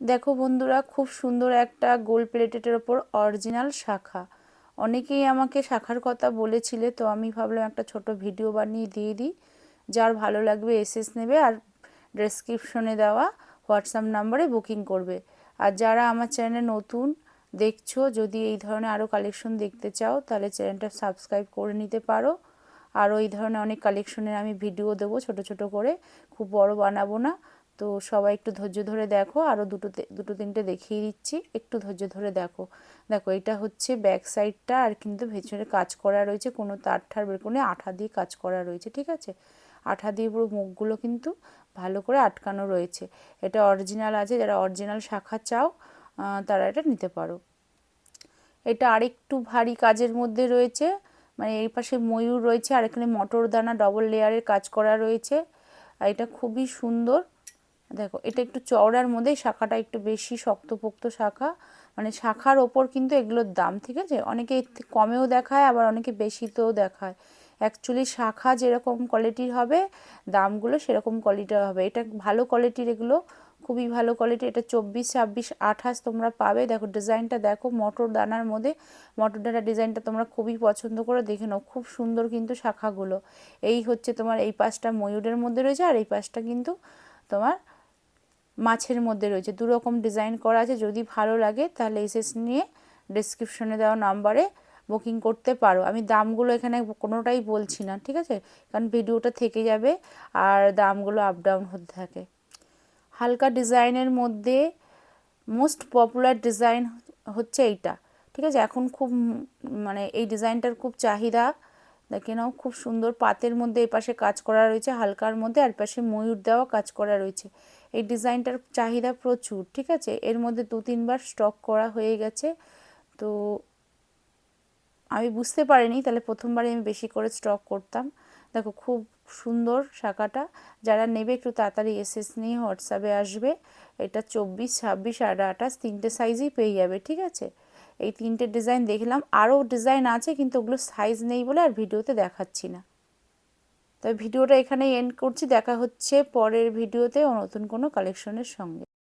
দেখো বন্ধুরা, খুব সুন্দর একটা গোল প্লেটেটের ওপর অরিজিনাল শাখা। অনেকেই আমাকে শাখার কথা বলেছিলে, তো আমি ভাবলাম একটা ছোট ভিডিও বানিয়ে দিয়ে দিই। যার ভালো লাগবে এসএস নেবে আর ডেসক্রিপশনে দেওয়া হোয়াটসঅ্যাপ নাম্বারে বুকিং করবে। আর যারা আমার চ্যানেলে নতুন, দেখছ, যদি এই ধরনের আরও কালেকশন দেখতে চাও, তাহলে চ্যানেলটা সাবস্ক্রাইব করে নিতে পারো। আরও এই ধরনের অনেক কালেকশনের আমি ভিডিও দেবো ছোট ছোট করে। খুব বড় বানাবো না। তো সবাই একটু ধৈর্য ধরে দেখো আরও দুটো দুটো তিনটে দেখিয়ে দিচ্ছি, একটু ধৈর্য ধরে দেখো। দেখো, এটা হচ্ছে ব্যাক সাইডটা আর কিন্তু ভেতরে কাজ করা রয়েছে, কোনো তার ঠার বের করে আঠা দিয়ে কাজ করা রয়েছে, ঠিক আছে? আঠা দিয়ে পুরো মুখগুলো কিন্তু ভালো করে আটকানো রয়েছে। এটা অরিজিনাল আছে, যারা অরিজিনাল শাখা চাও তারা এটা নিতে পারো। এটা আরেকটু ভারী কাজের মধ্যে রয়েছে মানে এই পাশে ময়ূর রয়েছে, আর এখানে মটর দানা ডবল লেয়ারের কাজ করা রয়েছে। আর এটা খুবই সুন্দর। দেখো, এটা একটু চওড়ার মধ্যে শাখাটা একটু বেশি শক্তপোক্ত শাখা। মানে শাখার ওপর কিন্তু এগুলোর দাম, ঠিক আছে? অনেকে কমেও দেখায়, আবার অনেকে বেশিতেও দেখায়। অ্যাকচুয়ালি শাখা যেরকম কোয়ালিটির হবে, দামগুলো সেরকম কোয়ালিটির হবে। এটা ভালো কোয়ালিটির এগুলো, খুবই ভালো কোয়ালিটি এটা চব্বিশ, ছাব্বিশ, আঠাশ তোমরা পাবে। দেখো, ডিজাইনটা দেখো, মটর দানার মধ্যে। মটর দানার ডিজাইনটা তোমরা খুবই পছন্দ করে দেখে নাও। খুব সুন্দর কিন্তু শাখাগুলো। এই হচ্ছে তোমার, এই পাশটা ময়ূরের মধ্যে রয়েছে, আর এই পাশটা কিন্তু তোমার মাছের মধ্যে রয়েছে। দু রকম ডিজাইন করা আছে। যদি ভালো লাগে তাহলে এসএস নিয়ে ডিসক্রিপশনে দেওয়া নাম্বারে বুকিং করতে পারো। আমি দামগুলো এখানে কোনোটাই বলছি না, ঠিক আছে? কারণ ভিডিওটা থেকে যাবে আর দামগুলো আপ ডাউন হতে থাকে। হালকা ডিজাইনের মধ্যে মোস্ট পপুলার ডিজাইন হচ্ছে এইটা, ঠিক আছে? এখন খুব মানে এই ডিজাইনটার খুব চাহিদা। দেখে নাও, খুব সুন্দর পাতের মধ্যে এই পাশে কাজ করা রয়েছে, হালকার মধ্যে আর পাশে ময়ূর দেওয়া কাজ করা রয়েছে। এই ডিজাইনটার চাহিদা প্রচুর, ঠিক আছে? এর মধ্যে দু তিনবার স্টক করা হয়ে গেছে। তো আমি বুঝতে পারিনি, তাহলে প্রথমবারে আমি বেশি করে স্টক করতাম। দেখো, খুব সুন্দর শাখাটা। যারা নেবে একটু তাড়াতাড়ি এসএস নিয়ে হোয়াটসঅ্যাপে আসবে। এটা চব্বিশ, ছাব্বিশ আর আঠাশ, তিনটে সাইজই পেয়ে যাবে, ঠিক আছে? এই তিনটে ডিজাইন দেখলাম। আরও ডিজাইন আছে, কিন্তু ওগুলো সাইজ নেই বলে আর ভিডিওতে দেখাচ্ছি না। তবে ভিডিওটা এখানেই এন্ড করছি। দেখা হচ্ছে পরের ভিডিওতে নতুন কোনো কালেকশনের সঙ্গে।